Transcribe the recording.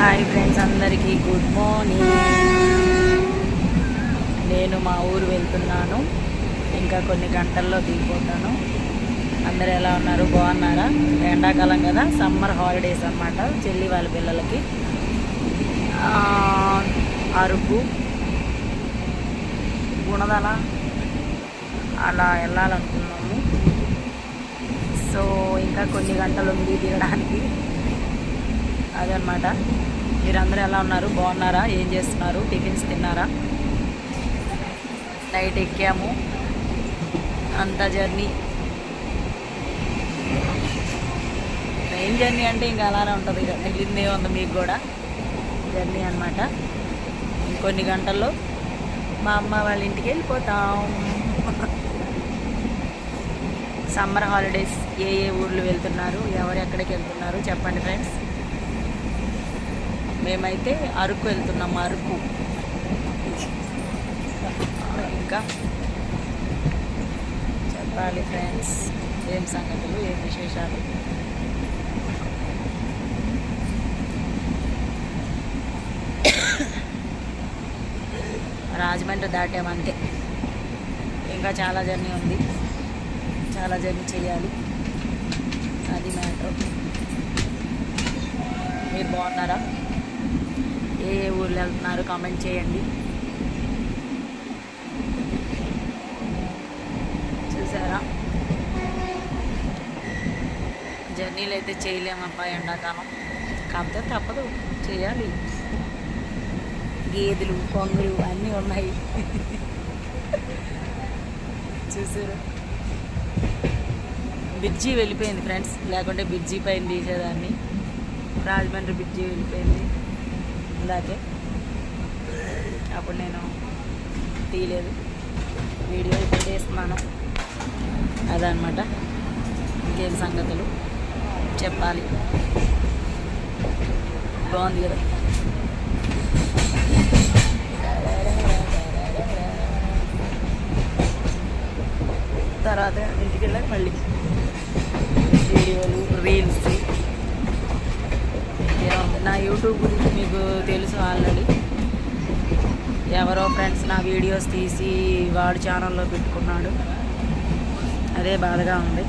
Hi friends అందరికీ good morning నేను మా ఊరు వెళ్తున్నాను. ఇంకా కొన్ని గంటల్లో దిగిపోతాను. అందరు ఎలా ఉన్నారు? బాగున్నారా? ఎండాకాలం కదా సమ్మర్ హాలిడేస్ అన్నమాట చెల్లి వాళ్ళ పిల్లలకి. అరుపు గుణదల అలా వెళ్ళాలనుకున్నాము. సో ఇంకా కొన్ని గంటలు ఉంది దిగడానికి. అదనమాట మీరందరూ ఎలా ఉన్నారు? బాగున్నారా? ఏం చేస్తున్నారు? టిఫిన్స్ తిన్నారా? నైట్ ఎక్కాము. అంత జర్నీ. ట్రైన్ జర్నీ అంటే ఇంకా అలానే ఉంటుంది ఇక. తెలియదే ఉంది మీకు కూడా? జర్నీ అనమాట ఇంకొన్ని గంటల్లో మా అమ్మ వాళ్ళ ఇంటికి వెళ్ళిపోతాం. సమ్మర్ హాలిడేస్ ఏ ఏ ఊర్లు వెళ్తున్నారు? ఎవరు ఎక్కడికి వెళ్తున్నారు? చెప్పండి ఫ్రెండ్స్. మేమైతే అరకు వెళ్తున్నాం అరకు. ఇంకా చెప్పాలి ఫ్రెండ్స్ ఏం సంగతులు ఏం విశేషాలు? రాజమండ్రి దాటామంతే. ఇంకా చాలా జర్నీ ఉంది. చాలా జర్నీ చేయాలి. అది మ్యాటర్. మీరు బాగున్నారా? వెళ్తున్నారు కామెంట్ చేయండి. చూసారా? జర్నీలు అయితే చేయలేమబ్బా ఎండాకాలం. కాకపోతే తప్పదు. చేయాలి. గేదెలు కొంగులు అన్నీ ఉన్నాయి. చూసారు? బిర్జీ వెళ్ళిపోయింది ఫ్రెండ్స్ లేకుంటే బిర్జీ పైన తీసేదాన్ని. రాజమండ్రి బిర్జీ వెళ్ళిపోయింది. అలాగే. అప్పుడు నేను తీయలేదు. వీడియో ఇప్పుడు చేస్తున్నాను. అదనమాట ఇంకేం సంగతులు? చెప్పాలి. బాగుంది కదా? తర్వాత ఇంటికి వెళ్ళాక మళ్ళీ. వీడియోలు రీల్స్. ఏముంది నా యూట్యూబ్ గురించి మీకు తెలుసు ఆల్రెడీ. ఎవరో ఫ్రెండ్స్ నా వీడియోస్ తీసి వాడు ఛానల్లో పెట్టుకున్నాడు. అదే బాధగా ఉంది.